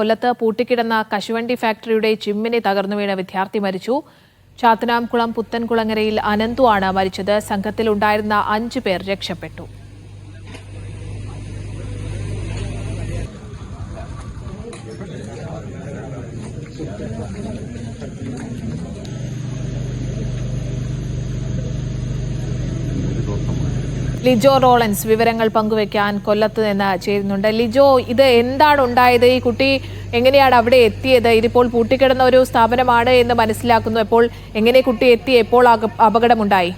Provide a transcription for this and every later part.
കൊല്ലത്ത് പൂട്ടിക്കിടന്ന കശുവണ്ടി ഫാക്ടറിയുടെ ചിമ്മിനി തകർന്നു വീണ വിദ്യാർത്ഥി മരിച്ചു. ചാത്തനാംകുളം പുത്തൻകുളങ്ങരയിൽ അനന്തു ആണ് മരിച്ചത്. സംഘത്തിൽ ഉണ്ടായിരുന്ന അഞ്ചു പേർ രക്ഷപ്പെട്ടു. ലിജോ റോളൻസ് വിവരങ്ങൾ പങ്കുവെക്കാൻ കൊല്ലത്ത് നിന്ന് ചേരുന്നുണ്ട്. ലിജോ ഇത് എന്താണ് ഉണ്ടായത്? ഈ കുട്ടി എങ്ങനെയാണ് അവിടെ എത്തിയത്? ഇതിപ്പോൾ പൂട്ടിക്കിടന്ന ഒരു സ്ഥാപനമാണ് എന്ന് മനസ്സിലാക്കുന്നു. എപ്പോൾ എങ്ങനെ കുട്ടി എത്തി? എപ്പോൾ അപകടമുണ്ടായി?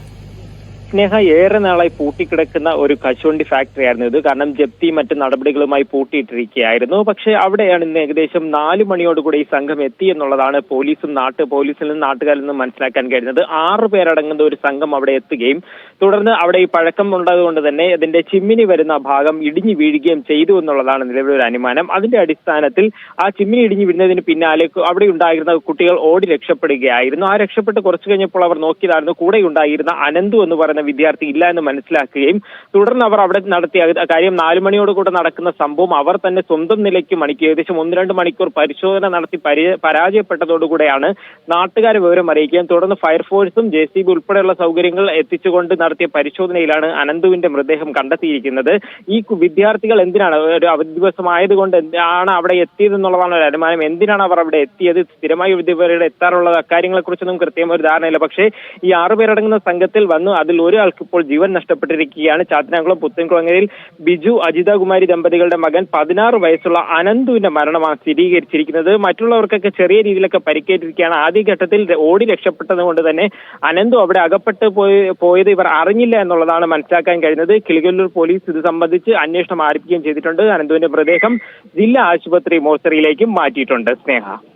സ്നേഹ ഏറെ നാളായി പൂട്ടിക്കിടക്കുന്ന ഒരു കശുവണ്ടി ഫാക്ടറി ആയിരുന്നു ഇത്. കാരണം ജപ്തി മറ്റ് നടപടികളുമായി പൂട്ടിയിട്ടിരിക്കുകയായിരുന്നു. പക്ഷേ അവിടെയാണ് ഇന്ന് ഏകദേശം നാല് മണിയോടുകൂടി ഈ സംഘം എത്തി എന്നുള്ളതാണ് പോലീസും നാട്ട് പോലീസിൽ നിന്നും നാട്ടുകാരിൽ നിന്നും മനസ്സിലാക്കാൻ കഴിഞ്ഞത് ആറ് പേരടങ്ങുന്ന ഒരു സംഘം അവിടെ എത്തുകയും തുടർന്ന് അവിടെ ഈ പഴക്കം ഉള്ളതുകൊണ്ട് തന്നെ അതിന്റെ ചിമ്മിനി വരുന്ന ഭാഗം ഇടിഞ്ഞു വീഴുകയും ചെയ്തു എന്നുള്ളതാണ് നിലവിലെ ഒരു അനുമാനം. അതിന്റെ അടിസ്ഥാനത്തിൽ ആ ചിമ്മിനി ഇടിഞ്ഞു വീഴുന്നതിന് പിന്നാലെ അവിടെ ഉണ്ടായിരുന്ന കുട്ടികൾ ഓടി രക്ഷപ്പെടുകയായിരുന്നു. ആ രക്ഷപ്പെട്ട് കുറച്ചു കഴിഞ്ഞപ്പോൾ അവർ നോക്കിയതായിരുന്നു കൂടെ ഉണ്ടായിരുന്ന അനന്തു എന്ന് പറയുന്ന വിദ്യാർത്ഥി ഇല്ല എന്ന് മനസ്സിലാക്കുകയും തുടർന്ന് അവർ അവിടെ നടത്തിയ കാര്യം നാലു മണിയോട് കൂടെ നടക്കുന്ന സംഭവം അവർ തന്നെ സ്വന്തം നിലയ്ക്ക് മണിക്ക് ഏകദേശം ഒന്ന് രണ്ട് മണിക്കൂർ പരിശോധന നടത്തി പരി- പരാജയപ്പെട്ടതോടുകൂടെയാണ് നാട്ടുകാരെ വിവരം അറിയിക്കുകയും തുടർന്ന് ഫയർഫോഴ്സും ജെ സി ബി ഉൾപ്പെടെയുള്ള സൗകര്യങ്ങൾ എത്തിച്ചുകൊണ്ട് നടത്തിയ പരിശോധനയിലാണ് അനന്തുവിന്റെ മൃതദേഹം കണ്ടെത്തിയിരിക്കുന്നത്. ഈ വിദ്യാർത്ഥികൾ എന്തിനാണ്? ഒരു അവധി ദിവസമായതുകൊണ്ട് ആണ് അവിടെ എത്തിയതെന്നുള്ളതാണ് ഒരു അനുമാനം. എന്തിനാണ് അവർ അവിടെ എത്തിയത്? സ്ഥിരമായി ഇവരുടെ എത്താറുള്ളത്? അക്കാര്യങ്ങളെ കുറിച്ചൊന്നും കൃത്യമായ ഒരു ധാരണയില്ല. പക്ഷേ ഈ ആറുപേരടങ്ങുന്ന സംഘത്തിൽ വന്നു അതിൽ ഒരാൾക്ക് ഇപ്പോൾ ജീവൻ നഷ്ടപ്പെട്ടിരിക്കുകയാണ്. ചാത്തനാകുളം പുത്തൻകുളങ്ങരയിൽ ബിജു അജിതകുമാരി ദമ്പതികളുടെ മകൻ പതിനാറ് വയസ്സുള്ള അനന്തുവിന്റെ മരണമാണ് സ്ഥിരീകരിച്ചിരിക്കുന്നത്. മറ്റുള്ളവർക്കൊക്കെ ചെറിയ രീതിയിലൊക്കെ പരിക്കേറ്റിരിക്കുകയാണ്. ആദ്യഘട്ടത്തിൽ ഓടി രക്ഷപ്പെട്ടത് കൊണ്ട് തന്നെ അനന്തു അവിടെ അകപ്പെട്ട് പോയി പോയത് ഇവർ അറിഞ്ഞില്ല എന്നുള്ളതാണ് മനസ്സിലാക്കാൻ കഴിഞ്ഞത്. കിളികല്ലൂർ പോലീസ് ഇത് സംബന്ധിച്ച് അന്വേഷണം ആരംഭിക്കുകയും ചെയ്തിട്ടുണ്ട്. അനന്തുവിന്റെ മൃതദേഹം ജില്ലാ ആശുപത്രി മോർച്ചറിയിലേക്കും മാറ്റിയിട്ടുണ്ട്. സ്നേഹ.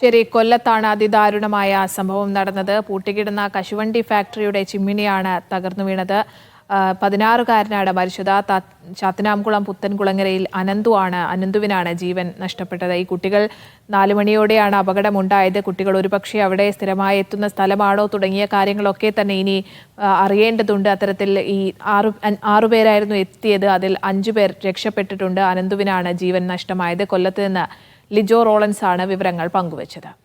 ശരി കൊല്ലത്താണ് അതിദാരുണമായ സംഭവം നടന്നത്. പൂട്ടിക്കിടുന്ന കശുവണ്ടി ഫാക്ടറിയുടെ ചിമ്മിനിയാണ് തകർന്നു വീണത്. പതിനാറുകാരനാണ് മരിച്ചത്. ചാത്തനാംകുളം പുത്തൻകുളങ്ങരയിൽ അനന്തു ആണ് അനന്തുവിനാണ് ജീവൻ നഷ്ടപ്പെട്ടത്. ഈ കുട്ടികൾ നാലു മണിയോടെയാണ് അപകടമുണ്ടായത്. കുട്ടികൾ ഒരുപക്ഷെ അവിടെ സ്ഥിരമായി എത്തുന്ന സ്ഥലമാണോ തുടങ്ങിയ കാര്യങ്ങളൊക്കെ തന്നെ ഇനി അറിയേണ്ടതുണ്ട്. അത്തരത്തിൽ ഈ ആറു ആറുപേരായിരുന്നു എത്തിയത്. അതിൽ അഞ്ചു പേർ രക്ഷപ്പെട്ടിട്ടുണ്ട്. അനന്തുവിനാണ് ജീവൻ നഷ്ടമായത്. കൊല്ലത്ത് നിന്ന് ലിജോ റോളൻസ് ആണ് വിവരങ്ങൾ പങ്കുവച്ചത്.